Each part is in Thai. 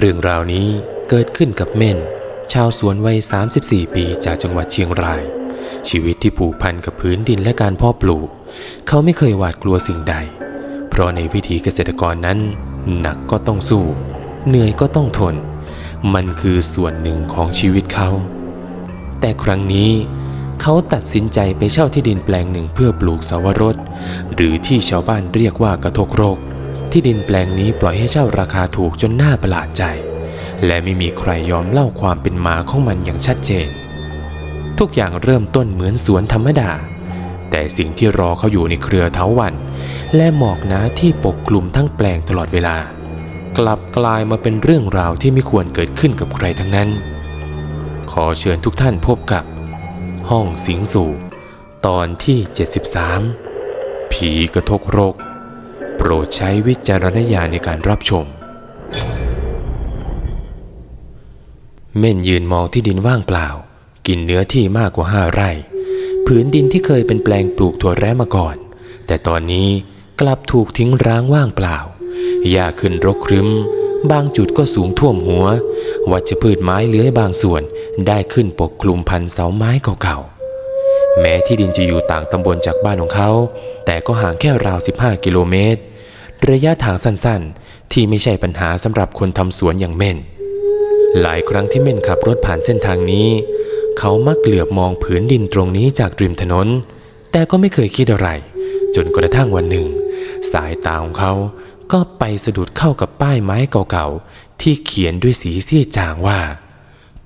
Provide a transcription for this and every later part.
เรื่องราวนี้เกิดขึ้นกับเม่น ชาวสวนวัย 34 ปีจากจังหวัดเชียงราย ชีวิตที่ผูกพันกับพื้นดินและการเพาะปลูก เขาไม่เคยหวาดกลัวสิ่งใด เพราะในวิถีเกษตรกรนั้น หนักก็ต้องสู้ เหนื่อยก็ต้องทน มันคือส่วนหนึ่งของชีวิตเขา แต่ครั้งนี้เขาตัดสินใจไปเช่าที่ดินแปลงหนึ่งเพื่อปลูกสาวรสหรือที่ชาวบ้านเรียกว่ากระทกโรก ที่ดินแปลงนี้ปล่อยให้เช่าราคาถูกจนน่าประหลาดใจ และไม่มีใครยอมเล่าความเป็นมาของมันอย่างชัดเจน ทุกอย่างเริ่มต้นเหมือนสวนธรรมดา แต่สิ่งที่รอเขาอยู่ในเครือเถาวัน และหมอกหนาที่ปกคลุมทั้งแปลงตลอดเวลา กลับกลายมาเป็นเรื่องราวที่ไม่ควรเกิดขึ้นกับใครทั้งนั้น ขอเชิญทุกท่านพบกับ ห้องสิงสู่ ตอนที่ 73 ผีกระทกโรค โปรดใช้วิจารณญาณในการรับชม เม่นยืนมองที่ดินว่างเปล่า กินเนื้อที่มากกว่าห้าไร่ ผืนดินที่เคยเป็นแปลงปลูกถั่วแร้มาก่อน แต่ตอนนี้กลับถูกทิ้งร้างว่างเปล่า หญ้าขึ้นรกครึ้ม บางจุดก็สูงท่วมหัว วัชพืชไม้เลื้อยบางส่วนได้ขึ้นปกคลุมพันเสาไม้เก่าๆ แม้ที่ดินจะอยู่ต่างตำบลจากบ้านของเขา แต่ก็ห่างแค่ราว 15 กิโลเมตร ระยะทางสั้นๆ ที่ไม่ใช่ปัญหาสำหรับคนทำสวนอย่างเม่น หลายครั้งที่เม่นขับรถผ่านเส้นทางนี้ เขามักเหลือบมองผืนดินตรงนี้จากริมถนน แต่ก็ไม่เคยคิดอะไร จนกระทั่งวันหนึ่ง สายตาของเขาก็ไปสะดุดเข้ากับป้ายไม้เก่าๆ ที่เขียนด้วยสีซีดจางว่า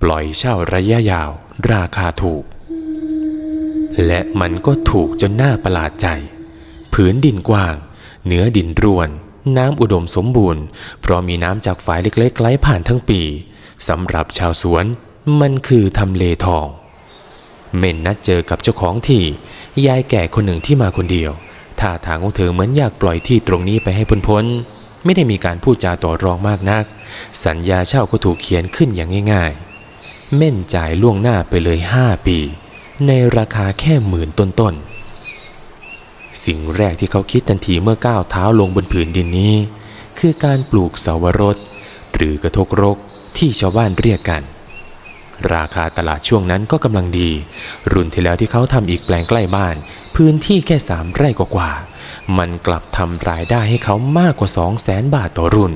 ปล่อยเช่าระยะยาว ราคาถูก และมันก็ถูกจนน่าประหลาดใจ ผืนดินกว้าง เนื้อดินร่วน น้ำอุดมสมบูรณ์ เพราะมีน้ำจากฝายเล็กๆไหลผ่านทั้งปีสำหรับชาวสวนมันคือทำเลทอง เม่นนัดเจอกับเจ้าของที่ ยายแก่คนหนึ่งที่มาคนเดียวท่าทางของเธอเหมือนอยากปล่อยที่ตรงนี้ไปให้พ้นๆไม่ได้มีการพูดจาต่อรองมากนัก สัญญาเช่าก็ถูกเขียนขึ้นอย่างง่ายๆ เม่นจ่ายล่วงหน้าไปเลย 5 ปี ในราคาแค่หมื่นต้นๆ สิ่งแรกที่เขาคิดทันทีเมื่อก้าวเท้าลงบนผืนดินนี้ คือการปลูกเสาวรสหรือกระทกรกที่ชาวบ้านเรียกกัน ราคาตลาดช่วงนั้นก็กำลังดี รุ่นที่แล้วที่เขาทำอีกแปลงใกล้บ้าน พื้นที่แค่สามไร่กว่าๆมันกลับทำรายได้ให้เขามากกว่าสองแสนบาทต่อรุ่น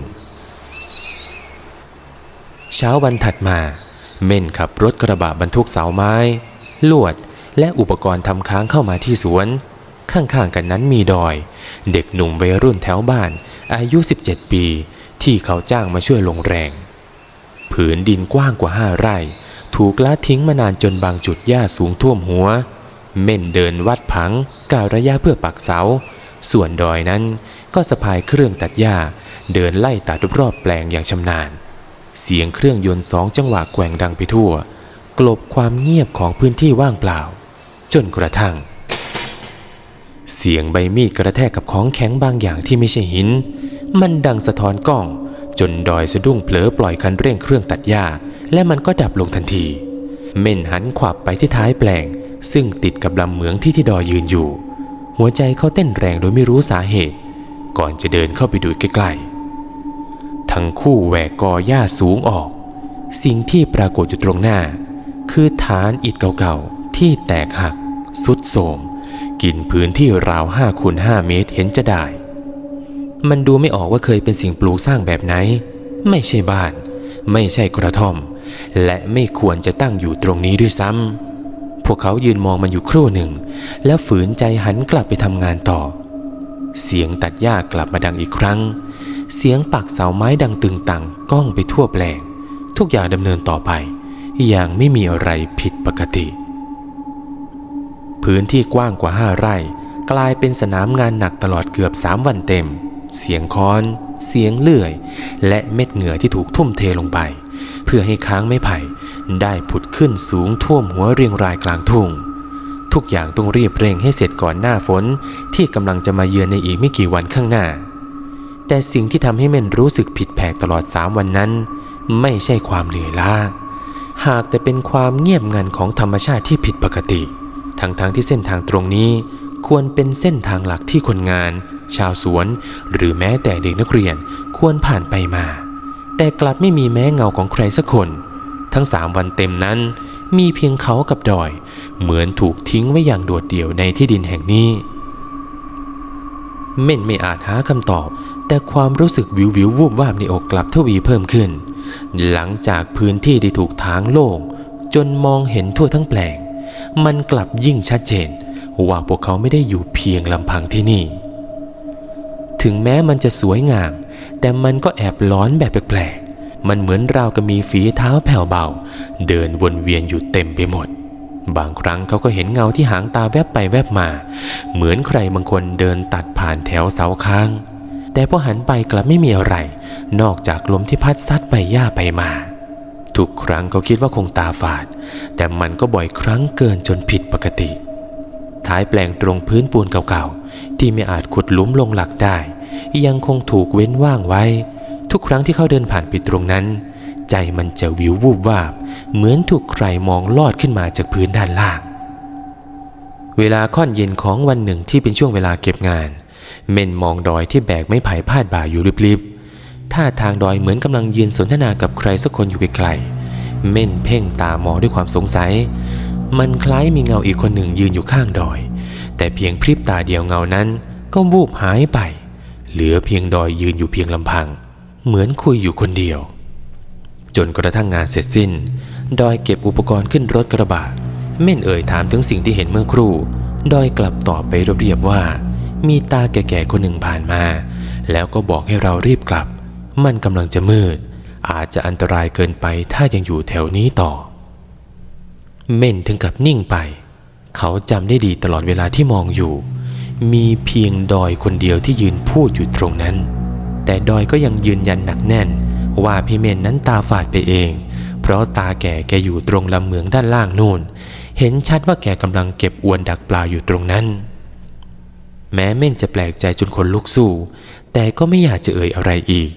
เช้าวันถัดมา เม่นขับรถกระบะบรรทุกเสาไม้ ลวด และอุปกรณ์ทำค้างเข้ามาที่สวน ข้างๆกันนั้นมีดอย เด็กหนุ่มวัยรุ่นแถวบ้าน อายุ 17 ปี ที่เขาจ้างมาช่วยลงแรง ผืนดินกว้างกว่าห้าไร่ ถูกละทิ้งมานานจนบางจุดหญ้าสูงท่วมหัว เม่นเดินวัดผังกาวระยะเพื่อปักเสา ส่วนดอยนั้นก็สะพายเครื่องตัดหญ้า เดินไล่ตัดรอบแปลงอย่างชำนาญ เสียงเครื่องยนต์สองจังหวะแกว่งดังไปทั่ว กลบความเงียบของพื้นที่ว่างเปล่า จนกระทั่ง เสียงใบมีดกระแทกกับของแข็งบางอย่างที่ไม่ใช่หิน มันดังสะท้อนกล้อง จนดอยสะดุ้งเผลอปล่อยคันเร่งเครื่องตัดหญ้า และมันก็ดับลงทันที เม่นหันขวับไปที่ท้ายแปลง ซึ่งติดกับลำเหมืองที่ที่ดอยยืนอยู่ หัวใจเขาเต้นแรงโดยไม่รู้สาเหตุ ก่อนจะเดินเข้าไปดูใกล้ๆ ทั้งคู่แหวกกอหญ้าสูงออก สิ่งที่ปรากฏอยู่ตรงหน้า คือฐานอิฐเก่าๆที่แตกหักสุดโทรม กินพื้นที่ราวห้าคูณห้าเมตรเห็นจะได้ มันดูไม่ออกว่าเคยเป็นสิ่งปลูกสร้างแบบไหน ไม่ใช่บ้าน ไม่ใช่กระท่อม และไม่ควรจะตั้งอยู่ตรงนี้ด้วยซ้ำพวกเขายืนมองมันอยู่ครู่หนึ่ง แล้วฝืนใจหันกลับไปทำงานต่อ เสียงตัดหญ้ากลับมาดังอีกครั้ง เสียงปักเสาไม้ดังตึงตังก้องไปทั่วแปลง ทุกอย่างดำเนินต่อไป อย่างไม่มีอะไรผิดปกติ พื้นที่กว้างกว่าห้าไร่ กลายเป็นสนามงานหนักตลอดเกือบสามวันเต็ม เสียงค้อน เสียงเลื่อย และเม็ดเหงื่อที่ถูกทุ่มเทลงไป เพื่อให้ค้างไม้ไผ่ ได้ผุดขึ้นสูงท่วมหัวเรียงรายกลางทุ่ง ทุกอย่างต้องรีบเร่งให้เสร็จก่อนหน้าฝนที่กำลังจะมาเยือนในอีกไม่กี่วันข้างหน้า แต่สิ่งที่ทำให้เม่นรู้สึกผิดแผกตลอดสามวันนั้น ไม่ใช่ความเหนื่อยล้าหากแต่เป็นความเงียบงันของธรรมชาติที่ผิดปกติ ทั้งๆทที่เส้นทางตรงนี้ ควรเป็นเส้นทางหลักที่คนงาน ชาวสวน หรือแม้แต่เด็กนักเรียนควรผ่านไปมา แต่กลับไม่มีแม้เงาของใครสักคน ทั้งสามวันเต็มนั้น มีเพียงเขากับดอย เหมือนถูกทิ้งไว้อย่างโดดเดี่ยวในที่ดินแห่งนี้ เม่นไม่อาจหาคำตอบ แต่ความรู้สึกวิววิววูบวาบในอกกลับทวีเพิ่มขึ้น หลังจากพื้นที่ได้ถูกทางโล่งจนมองเห็นทั่วทั้งแปลง มันกลับยิ่งชัดเจน ว่าพวกเขาไม่ได้อยู่เพียงลำพังที่นี่ ถึงแม้มันจะสวยงาม แต่มันก็แอบร้อนแบบแปลกๆ มันเหมือนราวกับมีฝีเท้าแผ่วเบา เดินวนเวียนอยู่เต็มไปหมด บางครั้งเขาก็เห็นเงาที่หางตาแวบไปแวบมา เหมือนใครบางคนเดินตัดผ่านแถวเสาค้างแต่พอหันไปกลับไม่มีอะไร นอกจากลมที่พัดซัดไปย่าไปมา ทุกครั้งเขาคิดว่าคงตาฝาด แต่มันก็บ่อยครั้งเกินจนผิดปกติ ท้ายแปลงตรงพื้นปูนเก่าๆ ที่ไม่อาจขุดลุมลงหลักได้ ยังคงถูกเว้นว่างไว้ ทุกครั้งที่เขาเดินผ่านไปตรงนั้น ใจมันจะวิววูบวาบ เหมือนถูกใครมองลอดขึ้นมาจากพื้นด้านล่าง เวลาค่อนเย็นของวันหนึ่งที่เป็นช่วงเวลาเก็บงาน เม่นมองดอยที่แบกไม้ไผ่พาดบ่าอยู่ริบๆ ท่าทางดอยเหมือนกำลังยืนสนทนากับใครสักคนอยู่ไกลๆ เม่นเพ่งตามองด้วยความสงสัย มันคล้ายมีเงาอีกคนหนึ่งยืนอยู่ข้างดอย แต่เพียงพริบตาเดียวเงานั้น ก็วูบหายไป เหลือเพียงดอยยืนอยู่เพียงลำพัง เหมือนคุยอยู่คนเดียว จนกระทั่งงานเสร็จสิ้น ดอยเก็บอุปกรณ์ขึ้นรถกระบะ เม่นเอ่ยถามถึงสิ่งที่เห็นเมื่อครู่ ดอยกลับตอบไปเรียบๆว่า มีตาแก่ๆคนหนึ่งผ่านมา แล้วก็บอกให้เรารีบกลับ มันกำลังจะมืด อาจจะอันตรายเกินไปถ้ายังอยู่แถวนี้ต่อ เม่นถึงกับนิ่งไป เขาจำได้ดีตลอดเวลาที่มองอยู่ มีเพียงดอยคนเดียวที่ยืนพูดอยู่ตรงนั้น แต่ดอยก็ยังยืนยันหนักแน่น ว่าพี่เมนนั้นตาฝาดไปเอง เพราะตาแก่แกอยู่ตรงลำเหมืองด้านล่างนู่น เห็นชัดว่าแกกำลังเก็บอวนดักปลาอยู่ตรงนั้นแม้เม่นจะแปลกใจจนคนลุกสู้ แต่ก็ไม่อยากจะเอ่ยอะไรอีก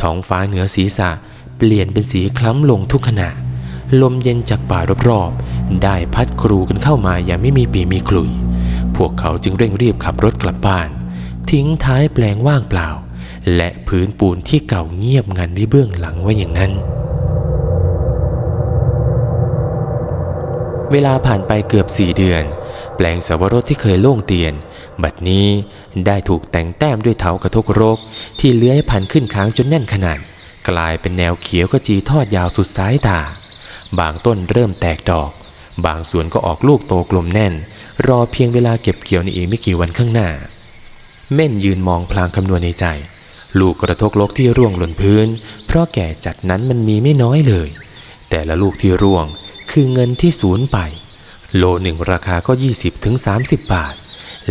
ท้องฟ้าเหนือศีรษะเปลี่ยนเป็นสีคล้ำลงทุกขณะ ลมเย็นจากป่ารอบๆ ได้พัดครูกันเข้ามาอย่างไม่มีปีมีคลุย พวกเขาจึงเร่งรีบขับรถกลับบ้าน ทิ้งท้ายแปลงว่างเปล่า และพื้นปูนที่เก่าเงียบงันไว้เบื้องหลังไว้อย่างนั้น เวลาผ่านไปเกือบสี่เดือน แปลงสวรสที่เคยโล่งเตียน บัดนี้ได้ถูกแต่งแต้มด้วยเถากระทกรก ที่เลื้อยพันขึ้นค้างจนแน่นขนาด กลายเป็นแนวเขียวกระจีทอดยาวสุดสายตา บางต้นเริ่มแตกดอก บางส่วนก็ออกลูกโตกลมแน่น รอเพียงเวลาเก็บเกี่ยวในอีกไม่กี่วันข้างหน้า เม่นยืนมองพลางคำนวณในใจ ลูกกระทกลกที่ร่วงหล่นพื้น เพราะแก่จัดนั้นมันมีไม่น้อยเลย แต่ละลูกที่ร่วงคือเงินที่สูญไป โลหนึ่งราคาก็ 20-30ถึงบาท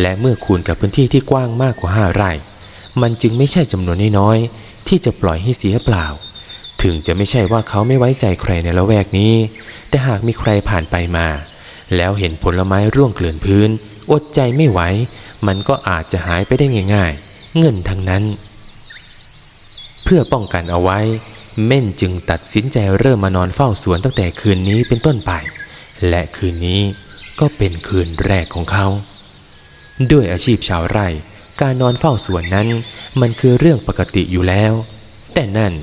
และเมื่อคูณกับพื้นที่ที่กว้างมากกว่า5ไร่ มันจึงไม่ใช่จำนวนน้อยๆที่จะปล่อยให้เสียเปล่า ถึงจะไม่ใช่ว่าเขาไม่ไว้ใจใครในละแวกนี้ แต่หากมีใครผ่านไปมา แล้วเห็นผลไม้ร่วงเกลื่อนพื้น อดใจไม่ไหว มันก็อาจจะหายไปได้ง่าย ๆ เงินทั้งนั้น เพื่อป้องกันเอาไว้ เม่นจึงตัดสินใจเริ่มมานอนเฝ้าสวนตั้งแต่คืนนี้เป็นต้นไป และคืนนี้ก็เป็นคืนแรกของเขา ด้วยอาชีพชาวไร่ การนอนเฝ้าสวนนั้น มันคือเรื่องปกติอยู่แล้ว แต่นั่น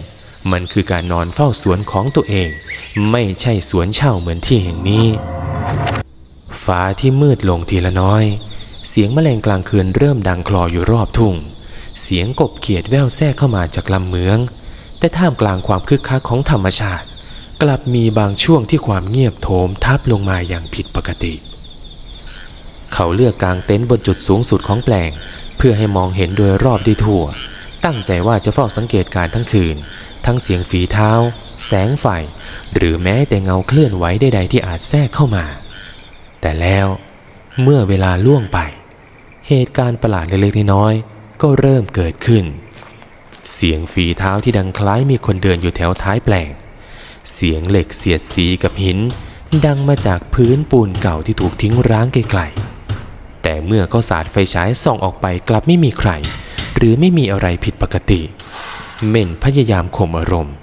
มันคือการนอนเฝ้าสวนของตัวเอง ไม่ใช่สวนเช่าเหมือนที่แห่งนี้ ฟ้าที่มืดลงทีละน้อย เสียงแมลงกลางคืนเริ่มดังคลออยู่รอบทุ่ง เสียงกบเขียดแว่วแทรกเข้ามาจากลำเมือง แต่ท่ามกลางความคึกคักของธรรมชาติ กลับมีบางช่วงที่ความเงียบโถมทับลงมาอย่างผิดปกติ เขาเลือกกางเต็นท์บนจุดสูงสุดของแปลง เพื่อให้มองเห็นโดยรอบได้ทั่ว ตั้งใจว่าจะเฝ้าสังเกตการ์ทั้งคืน ทั้งเสียงฝีเท้า แสงไฟ หรือแม้แต่เงาเคลื่อนไหวใดๆที่อาจแทรกเข้ามา แต่แล้วเมื่อเวลาล่วงไป เหตุการณ์ประหลาดเล็กๆน้อยๆก็เริ่มเกิดขึ้น เสียงฝีเท้าที่ดังคล้ายมีคนเดินอยู่แถวท้ายแปลง เสียงเหล็กเสียดสีกับหินดังมาจากพื้นปูนเก่าที่ถูกทิ้งร้างไกลๆ แต่เมื่อเขาสาดไฟฉายส่องออกไปกลับไม่มีใคร หรือไม่มีอะไรผิดปกติ เม่นพยายามข่มอารมณ์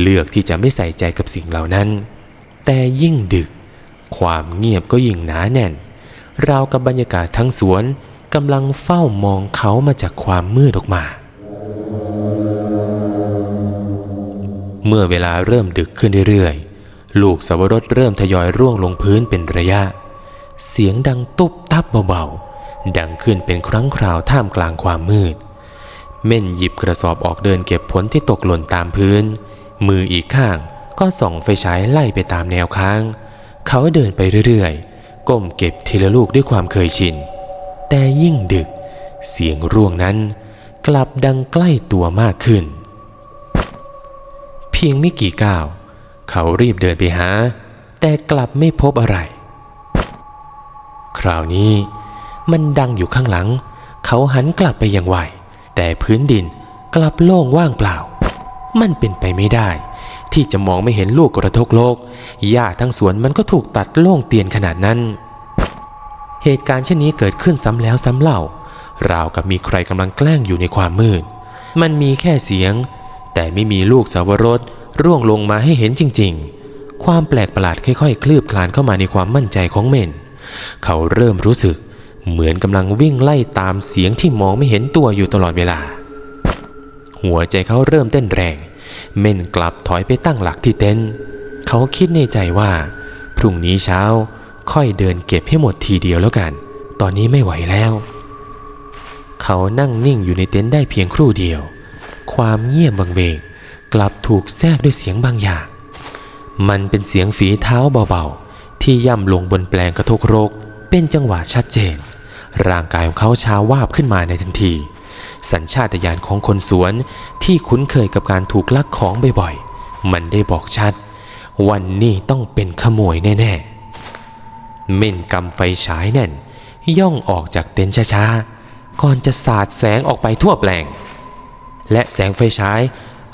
เลือกที่จะไม่ใส่ใจกับสิ่งเหล่านั้น แต่ยิ่งดึก ความเงียบก็ยิ่งหนาแน่น ราวกับบรรยากาศทั้งสวนกำลังเฝ้ามองเขามาจากความมืดออกมา เมื่อเวลาเริ่มดึกขึ้นเรื่อยๆ ลูกสวรสเริ่มทยอยร่วงลงพื้นเป็นระยะ เสียงดังตุบตับเบาๆ ดังขึ้นเป็นครั้งคราวท่ามกลางความมืด เม่นหยิบกระสอบออกเดินเก็บผลที่ตกหล่นตามพื้น มืออีกข้างก็ส่องไฟฉายไล่ไปตามแนวค้าง เขาเดินไปเรื่อยๆ ก้มเก็บทีละลูกด้วยความเคยชิน แต่ยิ่งดึก เสียงร่วงนั้น กลับดังใกล้ตัวมากขึ้น เพียงไม่กี่ก้าว เขารีบเดินไปหา แต่กลับไม่พบอะไร คราวนี้มันดังอยู่ข้างหลัง เขาหันกลับไปอย่างไวแต่พื้นดินกลับโล่งว่างเปล่า มันเป็นไปไม่ได้ ที่จะมองไม่เห็นลูกกระทกโลกหญ้าทั้งสวนมันก็ถูกตัดโล่งเตียนขนาดนั้น เหตุการณ์เช่นนี้เกิดขึ้นซ้ำแล้วซ้ำเล่าราวกับมีใครกำลังแกล้งอยู่ในความมืด มันมีแค่เสียง แต่ไม่มีลูกสาวรสร่วงลงมาให้เห็นจริง ๆ ความแปลกประหลาดค่อยๆ คลืบคลานเข้ามาในความมั่นใจของเมน เขาเริ่มรู้สึกเหมือนกำลังวิ่งไล่ตามเสียงที่มองไม่เห็นตัวอยู่ตลอดเวลา หัวใจเขาเริ่มเต้นแรง เม่นกลับถอยไปตั้งหลักที่เต็นท์เขาคิดในใจว่า พรุ่งนี้เช้าค่อยเดินเก็บให้หมดทีเดียวแล้วกัน ตอนนี้ไม่ไหวแล้ว เขานั่งนิ่งอยู่ในเต็นท์ได้เพียงครู่เดียว ความเงียบบังเบงกลับถูกแทรกด้วยเสียงบางอย่าง มันเป็นเสียงฝีเท้าเบาๆ ที่ย่ำลงบนแปลงกระทกโรก เป็นจังหวะชัดเจน ร่างกายของเขาชาวาบขึ้นมาในทันที สัญชาตญาณของคนสวนที่คุ้นเคยกับการถูกลักของบ่อยๆ มันได้บอกชัด วันนี้ต้องเป็นขโมยแน่ๆ เม่นกำไฟฉายแน่น ย่องออกจากเต็นท์ช้าๆ ก่อนจะสาดแสงออกไปทั่วแปลง และแสงไฟฉาย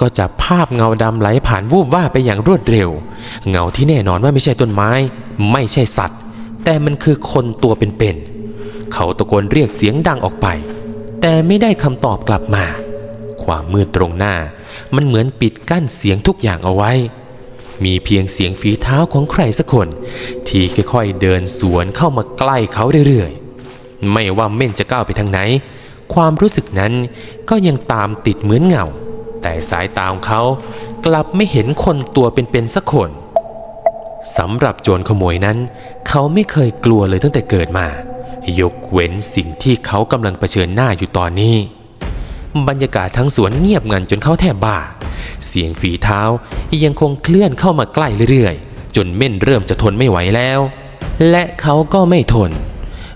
ก็จะภาพเงาดำไหลผ่านวูบว่าไปอย่างรวดเร็ว เงาที่แน่นอนว่าไม่ใช่ต้นไม้ ไม่ใช่สัตว์ แต่มันคือคนตัวเป็นๆเขาตะโกนเรียกเสียงดังออกไป แต่ไม่ได้คำตอบกลับมา ความมืดตรงหน้า มันเหมือนปิดกั้นเสียงทุกอย่างเอาไว้ มีเพียงเสียงฝีเท้าของใครสักคน ที่ค่อยๆเดินสวนเข้ามาใกล้เขาเรื่อยๆไม่ว่าเม่นจะก้าวไปทางไหน ความรู้สึกนั้นก็ยังตามติดเหมือนเงา แต่สายตาของเขากลับไม่เห็นคนตัวเป็นๆสักคนสำหรับโจรขโมยนั้น เขาไม่เคยกลัวเลยตั้งแต่เกิดมา ยกเว้นสิ่งที่เขากำลังเผชิญหน้าอยู่ตอนนี้ บรรยากาศทั้งสวนเงียบงันจนเขาแทบบ้า เสียงฝีเท้ายังคงเคลื่อนเข้ามาใกล้เรื่อยๆ จนเม่นเริ่มจะทนไม่ไหวแล้ว และเขาก็ไม่ทน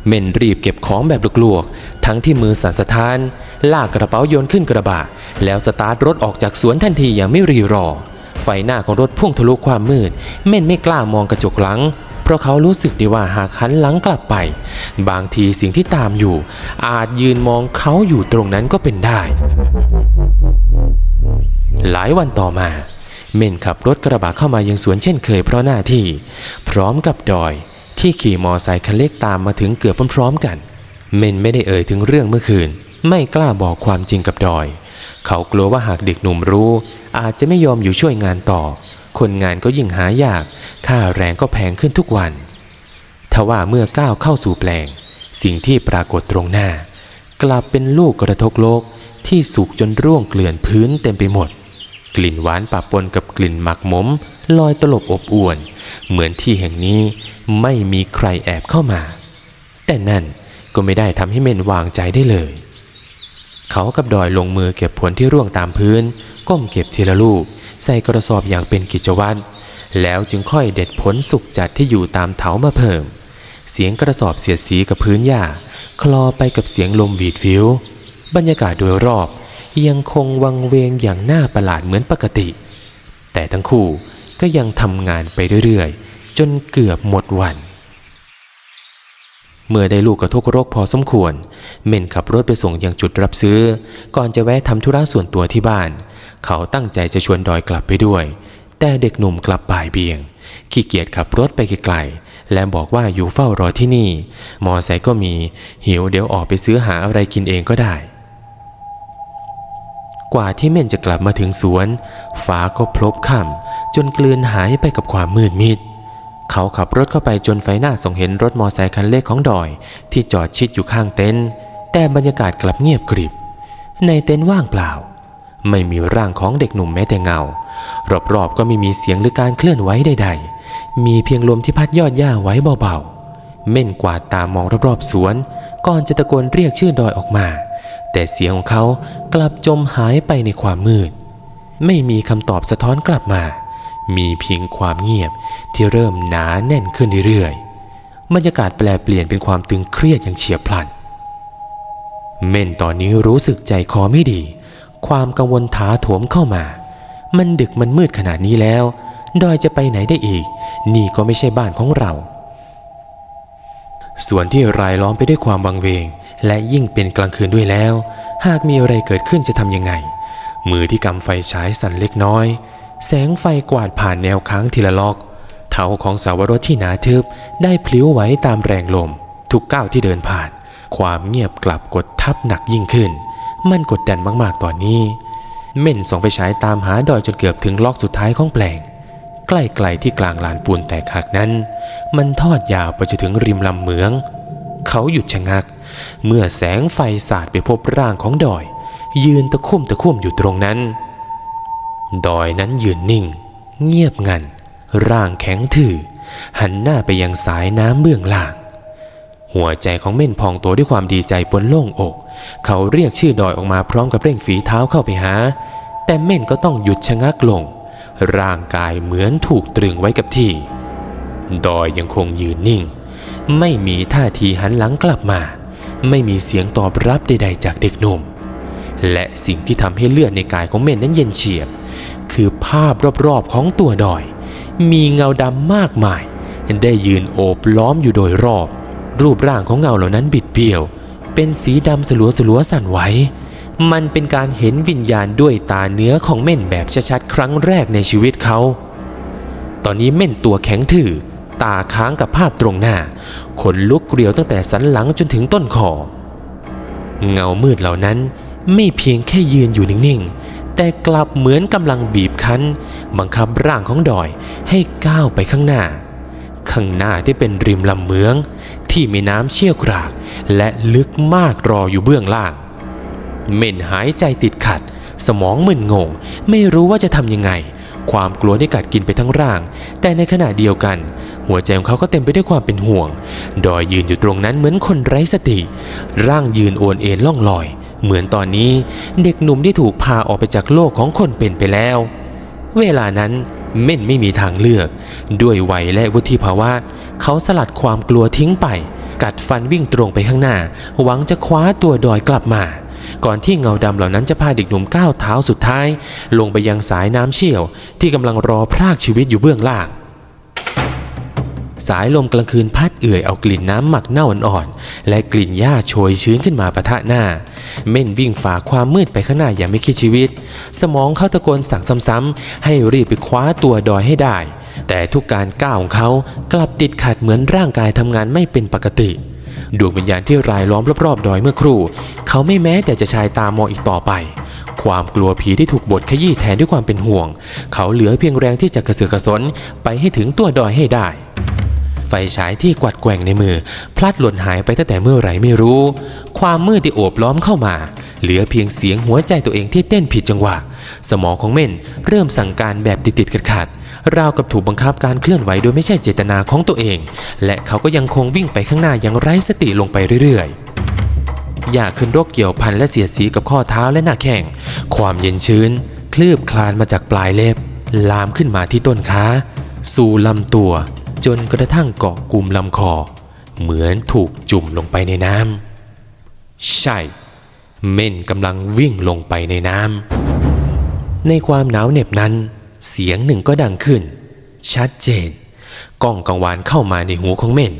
เม่นรีบเก็บของแบบลวกๆ ทั้งที่มือสั่นสะท้าน ลากกระเป๋าโยนขึ้นกระบะ แล้วสตาร์ทรถออกจากสวนทันทีอย่างไม่รีรอ ไฟหน้าของรถพุ่งทะลุความมืด เม่นไม่กล้ามองกระจกหลัง เพราะเขารู้สึกดีว่าหากหันหลังกลับไป บางทีสิ่งที่ตามอยู่ อาจยืนมองเขาอยู่ตรงนั้นก็เป็นได้ หลายวันต่อมา เม่นขับรถกระบะเข้ามายังสวนเช่นเคยเพราะหน้าที่ พร้อมกับดอยที่ขี่มอไซค์คันเล็กตามมาถึงเกือบพร้อมๆกัน เม่นไม่ได้เอ่ยถึงเรื่องเมื่อคืน ไม่กล้าบอกความจริงกับดอย เขากลัวว่าหากเด็กหนุ่มรู้ อาจจะไม่ยอมอยู่ช่วยงานต่อ คนงานก็ยิ่งหายาก ค่าแรงก็แพงขึ้นทุกวัน ทว่าเมื่อก้าวเข้าสู่แปลง สิ่งที่ปรากฏตรงหน้า กลับเป็นลูกกระทกโลกที่สุกจนร่วงเกลื่อนพื้นเต็มไปหมด กลิ่นหวานปะปนกับกลิ่นหมักหมมลอยตลบอบอวน เหมือนที่แห่งนี้ไม่มีใครแอบเข้ามา แต่นั่นก็ไม่ได้ทำให้เมนวางใจได้เลย เขากับดอยลงมือเก็บผลที่ร่วงตามพื้น ก้มเก็บทีละลูก ใส่กระสอบอย่างเป็นกิจวัตรแล้วจึงค่อยเด็ดผลสุกจัดที่อยู่ตามเถามาเพิ่ม เสียงกระสอบเสียดสีกับพื้นหญ้า คลอไปกับเสียงลมหวีดวิว บรรยากาศโดยรอบยังคงวังเวงอย่างน่าประหลาดเหมือนปกติ แต่ทั้งคู่ก็ยังทำงานไปเรื่อยๆ จนเกือบหมดวัน เมื่อได้ลูกกระทกโรคพอสมควร เม่นขับรถไปส่งยังจุดรับซื้อ ก่อนจะแวะทำธุระส่วนตัวที่บ้าน เขาตั้งใจจะชวนดอยกลับไปด้วย แต่เด็กหนุ่มกลับบ่ายเบี่ยง ขี้เกียจขับรถไปไกลๆ และบอกว่าอยู่เฝ้ารอที่นี่ มอไซค์ก็มี หิวเดี๋ยวออกไปซื้อหาอะไรกินเองก็ได้ กว่าที่เม่นจะกลับมาถึงสวน ฟ้าก็พลบค่ำจนกลืนหายไปกับความมืดมิด เขาขับรถเข้าไปจนไฟหน้าส่องเห็นรถมอไซค์คันเล็กของดอย ที่จอดชิดอยู่ข้างเต็นท์แต่บรรยากาศกลับเงียบกริบ ในเต็นท์ว่างเปล่า ไม่มีร่างของเด็กหนุ่มแม้แต่เงา รอบๆก็ไม่มีเสียงหรือการเคลื่อนไหวใดๆ มีเพียงลมที่พัดยอดหญ้าไว้เบาๆ เม่นกวาดตามองรอบๆสวน ก่อนจะตะโกนเรียกชื่อดอยออกมา แต่เสียงของเขากลับจมหายไปในความมืด ไม่มีคำตอบสะท้อนกลับมา มีเพียงความเงียบที่เริ่มหนาแน่นขึ้นเรื่อยๆบรรยากาศแปลเปลี่ยนเป็นความตึงเครียดอย่างเฉียบพลัน เม่นตอนนี้รู้สึกใจคอไม่ดี ความกังวลถาโถมเข้ามา มันดึกมันมืดขนาดนี้แล้ว ดอยจะไปไหนได้อีก นี่ก็ไม่ใช่บ้านของเรา ส่วนที่รายล้อมไปด้วยความวังเวง และยิ่งเป็นกลางคืนด้วยแล้ว หากมีอะไรเกิดขึ้นจะทำยังไง มือที่กำไฟฉายสั่นเล็กน้อย แสงไฟกวาดผ่านแนวค้างทีละล็อก เท้าของสาวรสที่หนาทึบได้พลิ้วไหวตามแรงลม ทุกก้าวที่เดินผ่าน ความเงียบกลับกดทับหนักยิ่งขึ้น มันกดดันมากๆตอนนี้ เม่นส่องไฟฉายตามหาดอยจนเกือบถึงล็อกสุดท้ายของแปลง ใกล้ๆที่กลางลานปูนแตกหักนั้น มันทอดยาวไปจนถึงริมลำเหมือง เขาหยุดชะงัก เมื่อแสงไฟสาดไปพบร่างของดอย ยืนตะคุ่มตะคุ่มอยู่ตรงนั้น ดอยนั้นยืนนิ่ง เงียบงัน ร่างแข็งถือ หันหน้าไปยังสายน้ำเบื้องล่าง หัวใจของเม่นพองตัวด้วยความดีใจปนโล่งอก เขาเรียกชื่อดอยออกมาพร้อมกับเร่งฝีเท้าเข้าไปหา แต่เม่นก็ต้องหยุดชะงักลง ร่างกายเหมือนถูกตรึงไว้กับที่ ดอยยังคงยืนนิ่ง ไม่มีท่าทีหันหลังกลับมา ไม่มีเสียงตอบรับใดๆจากเด็กหนุ่ม และสิ่งที่ทำให้เลือดในกายของเม่นนั้นเย็นเฉียบ คือภาพรอบๆของตัวดอย มีเงาดำมากมาย ได้ยืนโอบล้อมอยู่โดยรอบ รูปร่างของเงาเหล่านั้นบิดเบี้ยว เป็นสีดำสลัวสลัวสั่นไหวมันเป็นการเห็นวิญญาณด้วยตาเนื้อของเม่นแบบชัดๆครั้งแรกในชีวิตเขา ตอนนี้เม่นตัวแข็งถือ ตาค้างกับภาพตรงหน้า ขนลุกเกลียวตั้งแต่สันหลังจนถึงต้นคอเงามืดเหล่านั้นไม่เพียงแค่ยืนอยู่นิ่งๆ แต่กลับเหมือนกำลังบีบคั้น บังคับร่างของดอยให้ก้าวไปข้างหน้า ข้างหน้าที่เป็นริมลำเมือง ที่มีน้ำเชี่ยวกราก และลึกมากรออยู่เบื้องล่าง เม่นหายใจติดขัด สมองมึนงง ไม่รู้ว่าจะทำยังไง ความกลัวได้กัดกินไปทั้งร่าง แต่ในขณะเดียวกัน หัวใจของเขาก็เต็มไปด้วยความเป็นห่วง ดอยยืนอยู่ตรงนั้นเหมือนคนไร้สติ ร่างยืนโอนเอ็นล่องลอย เหมือนตอนนี้เด็กหนุ่มที่ถูกพาออกไปจากโลกของคนเป็นไปแล้ว เวลานั้นเม่นไม่มีทางเลือก ด้วยวัยและวุฒิภาวะ เขาสลัดความกลัวทิ้งไป กัดฟันวิ่งตรงไปข้างหน้า หวังจะคว้าตัวดอยกลับมา ก่อนที่เงาดำเหล่านั้นจะพาเด็กหนุ่มก้าวเท้าสุดท้าย ลงไปยังสายน้ำเชี่ยว ที่กำลังรอพรากชีวิตอยู่เบื้องล่าง สายลมกลางคืนพัดเอื่อยเอากลิ่นน้ำหมักเน่าอ่อนๆและกลิ่นหญ้าโชยชื้นขึ้นมาปะทะหน้า เม่นวิ่งฝ่าความมืดไปข้างหน้าอย่างไม่คิดชีวิต สมองเขาตะโกนสั่งซ้ำๆให้รีบไปคว้าตัวดอยให้ได้ แต่ทุกการก้าวของเขากลับติดขัดเหมือนร่างกายทำงานไม่เป็นปกติดวงวิญญาณที่รายล้อมรอบๆดอยเมื่อครู่ เขาไม่แม้แต่จะชายตามองอีกต่อไป ความกลัวผีที่ถูกบดขยี้แทนด้วยความเป็นห่วง เขาเหลือเพียงแรงที่จะกระเสือกกระสนไปให้ถึงตัวดอยให้ได้ ไฟฉายที่กวัดแกว่งในมือ พลัดหล่นหายไปตั้งแต่เมื่อไหร่ไม่รู้ ความมืดที่โอบล้อมเข้ามา เหลือเพียงเสียงหัวใจตัวเองที่เต้นผิดจังหวะ สมองของเม่นเริ่มสั่งการแบบติดๆขัดๆราวกับถูกบังคับการเคลื่อนไหวโดยไม่ใช่เจตนาของตัวเอง และเขาก็ยังคงวิ่งไปข้างหน้าอย่างไร้สติลงไปเรื่อยๆอยากขึ้นรกเกี่ยวพันและเสียดสีกับข้อเท้าและหน้าแข้ง ความเย็นชื้น คลืบคลานมาจากปลายเล็บ ลามขึ้นมาที่ต้นขา สู่ลำตัว จนกระทั่งเกาะกลุ่มลำคอ เหมือนถูกจุ่มลงไปในน้ำใช่ เม่นกำลังวิ่งลงไปในน้ำในความหนาวเหน็บนั้น เสียงหนึ่งก็ดังขึ้น ชัดเจนกล้องกังวานเข้ามาในหูของเม่น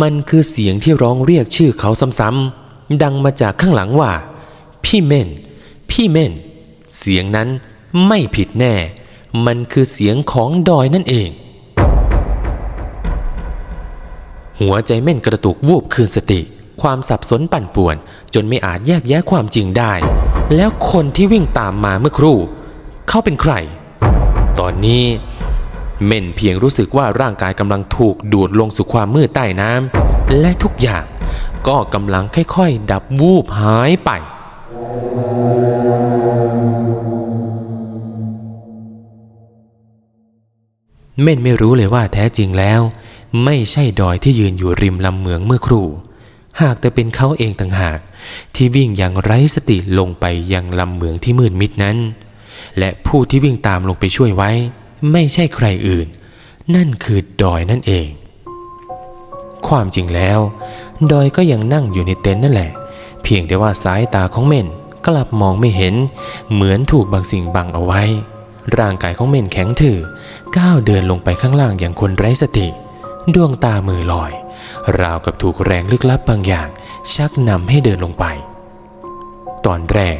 มันคือเสียงที่ร้องเรียกชื่อเขาซ้ำๆดังมาจากข้างหลังว่า พี่เม่น พี่เม่น เสียงนั้นไม่ผิดแน่ มันคือเสียงของดอยนั่นเอง หัวใจเม่นกระตุกวูบคืนสติ ความสับสนปั่นป่วน จนไม่อาจแยกแยะความจริงได้ แล้วคนที่วิ่งตามมาเมื่อครู่ เขาเป็นใคร ตอนนี้เม่นเพียงรู้สึกว่าร่างกายกำลังถูกดูดลงสู่ความมืดใต้น้ำและทุกอย่างก็กำลังค่อยๆ ดับวูบหายไป เม่นไม่รู้เลยว่าแท้จริงแล้ว ไม่ใช่ดอยที่ยืนอยู่ริมลำเหมืองเมื่อครู่ หากแต่เป็นเขาเองต่างหาก ที่วิ่งอย่างไร้สติลงไปยังลำเหมืองที่มืดมิดนั้น และผู้ที่วิ่งตามลงไปช่วยไว้ ไม่ใช่ใครอื่น นั่นคือดอยนั่นเอง ความจริงแล้ว ดอยก็ยังนั่งอยู่ในเต็นท์นั่นแหละ เพียงแต่ว่าสายตาของเม่นกลับมองไม่เห็น เหมือนถูกบางสิ่งบังเอาไว้ ร่างกายของเม่นแข็งถือก้าวเดินลงไปข้างล่างอย่างคนไร้สติ ดวงตามือลอย ราวกับถูกแรงลึกลับบางอย่าง ชักนำให้เดินลงไป ตอนแรก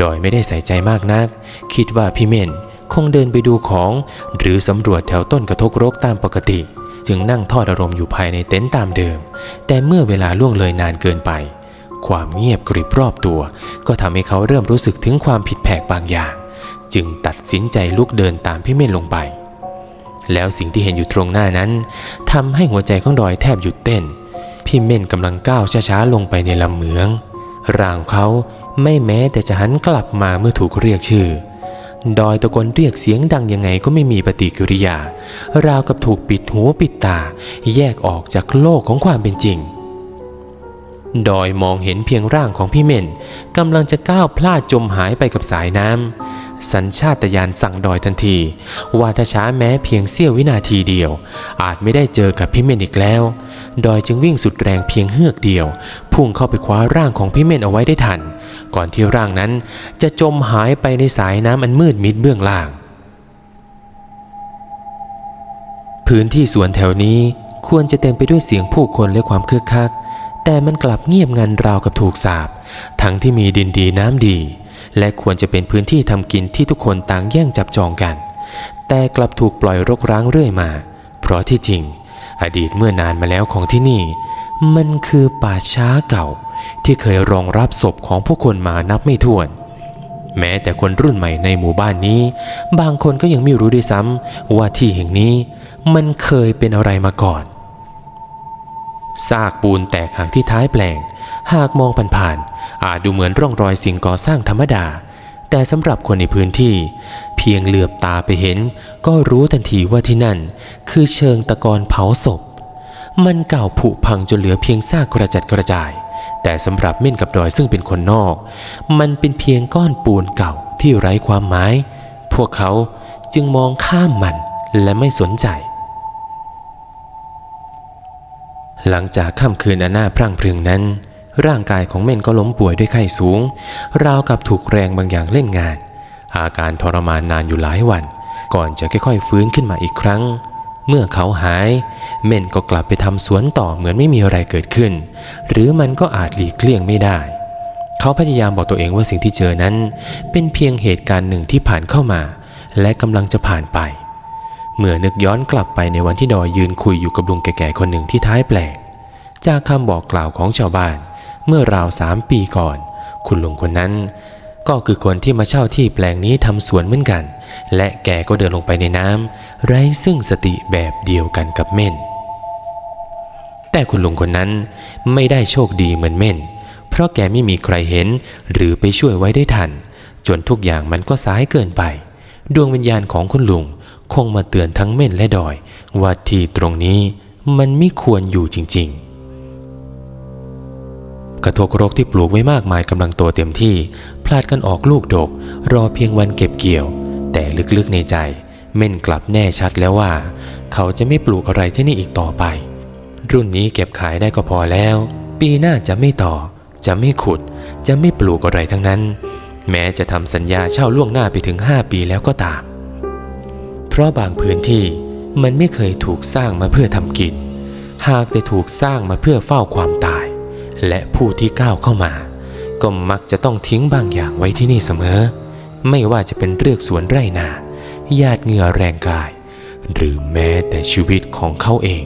ดอยไม่ได้ใส่ใจมากนัก คิดว่าพี่เม่นคงเดินไปดูของ หรือสำรวจแถวต้นกระทกรกตามปกติ จึงนั่งทอดอารมณ์อยู่ภายในเต็นท์ตามเดิม แต่เมื่อเวลาล่วงเลยนานเกินไป ความเงียบกริบรอบตัว ก็ทำให้เขาเริ่มรู้สึกถึงความผิดแผกบางอย่าง จึงตัดสินใจลุกเดินตามพี่เม่นลงไป แล้วสิ่งที่เห็นอยู่ตรงหน้านั้นทำให้หัวใจของดอยแทบหยุดเต้น พี่เม่นกำลังก้าวช้าๆลงไปในลำเหมือง ร่างเขาไม่แม้แต่จะหันกลับมาเมื่อถูกเรียกชื่อ ดอยตะโกนเรียกเสียงดังยังไงก็ไม่มีปฏิกิริยา ราวกับถูกปิดหูปิดตา แยกออกจากโลกของความเป็นจริง ดอยมองเห็นเพียงร่างของพี่เม่นกำลังจะก้าวพลาดจมหายไปกับสายน้ำ สัญชาตญาณสั่งดอยทันที ว่าถ้าช้าแม้เพียงเสี้ยววินาทีเดียว อาจไม่ได้เจอกับพี่เม่นอีกแล้ว ดอยจึงวิ่งสุดแรงเพียงเฮือกเดียว พุ่งเข้าไปคว้าร่างของพี่เม่นเอาไว้ได้ทัน ก่อนที่ร่างนั้นจะจมหายไปในสายน้ำอันมืดมิดเบื้องล่าง พื้นที่สวนแถวนี้ควรจะเต็มไปด้วยเสียงผู้คนและความคึกคัก แต่มันกลับเงียบงันราวกับถูกสาบ ทั้งที่มีดินดีน้ำดี และควรจะเป็นพื้นที่ทำกินที่ทุกคนต่างแย่งจับจองกัน แต่กลับถูกปล่อยรกร้างเรื่อยมา เพราะที่จริง อดีตเมื่อนานมาแล้วของที่นี่ มันคือป่าช้าเก่า ที่เคยรองรับศพของผู้คนมานับไม่ถ้วน แม้แต่คนรุ่นใหม่ในหมู่บ้านนี้ บางคนก็ยังไม่รู้ด้วยซ้ำว่าที่แห่งนี้ มันเคยเป็นอะไรมาก่อนซากปูนแตกหักที่ท้ายแปลง หากมองผ่านๆอาจดูเหมือนร่องรอยสิ่งก่อสร้างธรรมดา แต่สำหรับคนในพื้นที่ เพียงเหลือบตาไปเห็น ก็รู้ทันทีว่าที่นั่น คือเชิงตะกอนเผาศพ มันเก่าผุพังจนเหลือเพียงซากกระจัดกระจาย แต่สำหรับเม่นกับดอยซึ่งเป็นคนนอก มันเป็นเพียงก้อนปูนเก่าที่ไร้ความหมาย พวกเขาจึงมองข้ามมันและไม่สนใจ หลังจากค่ำคืนอันน่าพรั่งพรึงนั้น ร่างกายของเม่นก็ล้มป่วยด้วยไข้สูง ราวกับถูกแรงบางอย่างเล่นงาน อาการทรมานนานอยู่หลายวัน ก่อนจะค่อยๆฟื้นขึ้นมาอีกครั้ง เมื่อเขาหาย เม่นก็กลับไปทำสวนต่อเหมือนไม่มีอะไรเกิดขึ้น หรือมันก็อาจหลีกเลี่ยงไม่ได้ เขาพยายามบอกตัวเองว่าสิ่งที่เจอนั้น เป็นเพียงเหตุการณ์หนึ่งที่ผ่านเข้ามา และกำลังจะผ่านไป เมื่อนึกย้อนกลับไปในวันที่ดอยยืนคุยอยู่กับลุงแก่ๆคนหนึ่งที่ท้ายแปลงจากคำบอกกล่าวของชาวบ้าน เมื่อราวสามปีก่อน คุณลุงคนนั้น ก็คือคนที่มาเช่าที่แปลงนี้ทำสวนเหมือนกัน และแกก็เดินลงไปในน้ำไร้ซึ่งสติแบบเดียวกันกับเม่น แต่คุณลุงคนนั้นไม่ได้โชคดีเหมือนเม่น เพราะแกไม่มีใครเห็นหรือไปช่วยไว้ได้ทัน จนทุกอย่างมันก็สายเกินไป ดวงวิญญาณของคุณลุงคงมาเตือนทั้งเม่นและดอย ว่าที่ตรงนี้มันไม่ควรอยู่จริง ๆ กระทกรกที่ปลูกไว้มากมายกำลังโตเต็มที่ พลาดกันออกลูกดก รอเพียงวันเก็บเกี่ยว แต่ลึกๆในใจ เม่นกลับแน่ชัดแล้วว่า เขาจะไม่ปลูกอะไรที่นี่อีกต่อไป รุ่นนี้เก็บขายได้ก็พอแล้ว ปีหน้าจะไม่ต่อ จะไม่ขุด จะไม่ปลูกอะไรทั้งนั้น แม้จะทำสัญญาเช่าล่วงหน้าไปถึง 5 ปีแล้วก็ตาม เพราะบางพื้นที่มันไม่เคยถูกสร้างมาเพื่อทำกิน หากแต่ถูกสร้างมาเพื่อเฝ้าความตาย และผู้ที่ก้าวเข้ามา ก็มักจะต้องทิ้งบางอย่างไว้ที่นี่เสมอ ไม่ว่าจะเป็นเรื่องสวนไร่นาญาติเหงื่อแรงกาย หรือแม้แต่ชีวิตของเขาเอง